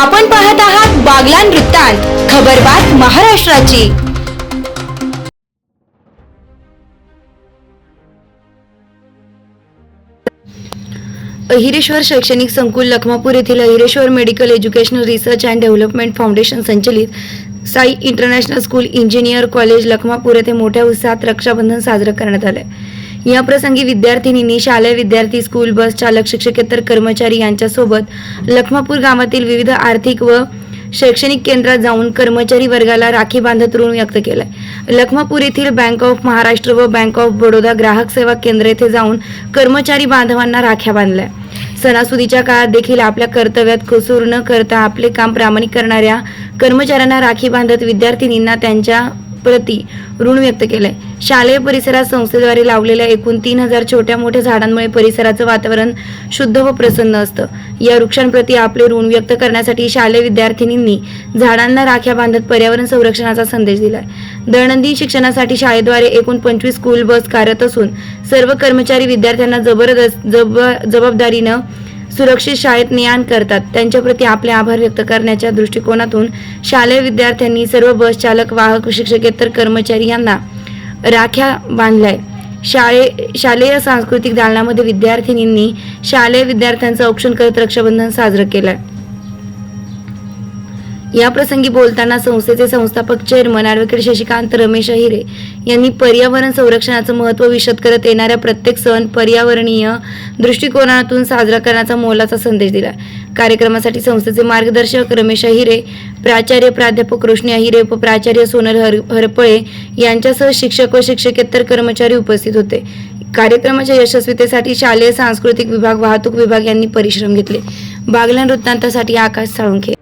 आपण पाहत आहात बागलान वृत्तांत खबरबात महाराष्ट्राची. अहिरेश्वर शैक्षणिक संकुल लखमापूर येथील Ahireshwar medical educational research and development foundation संचलित Sai international school engineer college Lakhmapur येथे मोठ्या उत्साहात रक्षाबंधन साजरं करण्यात आलं याप्रसंगी विद्यार्थिनींनी शालेय विद्यार्थी स्कूल बस चालक शिक्षकेतर कर्मचारी यांच्यासोबत लखमापूर गावातील विविध आर्थिक व शैक्षणिक केंद्रात जाऊन कर्मचारी वर्गाला राखी बांधत ऋण व्यक्त केलंय. लखमापूर येथील बँक ऑफ महाराष्ट्र व बँक ऑफ बडोदा ग्राहक सेवा केंद्र येथे जाऊन कर्मचारी बांधवांना राख्या बांधल्या. सणासुदीच्या काळात देखील आपल्या कर्तव्यात कसूर न करता आपले काम प्रामाणिक करणाऱ्या कर्मचाऱ्यांना राखी बांधत विद्यार्थिनींना त्यांच्या प्रती ऋण व्यक्त केलंय. शालेय परिसरात संस्थेद्वारे लावलेल्या एकूण तीन हजार छोट्या मोठ्या झाडांमुळे परिसराचं वातावरण शुद्ध व प्रसन्न असतं. या वृक्षांप्रती आपले ऋण व्यक्त करण्यासाठी शालेय विद्यार्थिनींनी झाडांना राख्या बांधत पर्यावरण संरक्षणाचा संदेश दिलाय. दैनंदिन शिक्षणासाठी शाळेद्वारे एकूण पंचवीस स्कूल बस कार्यरत असून सर्व कर्मचारी विद्यार्थ्यांना जबरदस्त जब जबाबदारीनं सुरक्षित शाळेत ने आण करतात. त्यांच्याप्रती आपले आभार व्यक्त करण्याच्या दृष्टिकोनातून शालेय विद्यार्थ्यांनी सर्व बस चालक वाहक शिक्षकेतर कर्मचारी यांना राख्या बांधल्याय. शाळे शालेय सांस्कृतिक दालनामध्ये विद्यार्थिनींनी शालेय विद्यार्थ्यांचं औक्षण करत रक्षाबंधन साजरं केलंय. याप्रसंगी बोलताना संस्थेचे संस्थापक चेअरमन ॲडव्होकेट शशिकांत रमेश अहिरे यांनी पर्यावरण संरक्षणाचं महत्त्व विशद करत येणाऱ्या प्रत्येक सण पर्यावरणीय दृष्टिकोनातून साजरा करण्याचा मोलाचा संदेश दिला. कार्यक्रमासाठी संस्थेचे मार्गदर्शक रमेश अहिरे प्राचार्य प्राध्यापक रोशनी अहिरे व प्राचार्य सोनल हर हरपळे यांच्यासह शिक्षक व शिक्षकेतर कर्मचारी उपस्थित होते. कार्यक्रमाच्या यशस्वीतेसाठी शालेय सांस्कृतिक विभाग वाहतूक विभाग यांनी परिश्रम घेतले. बागलन वृत्तांतासाठी आकाश साळुंखे.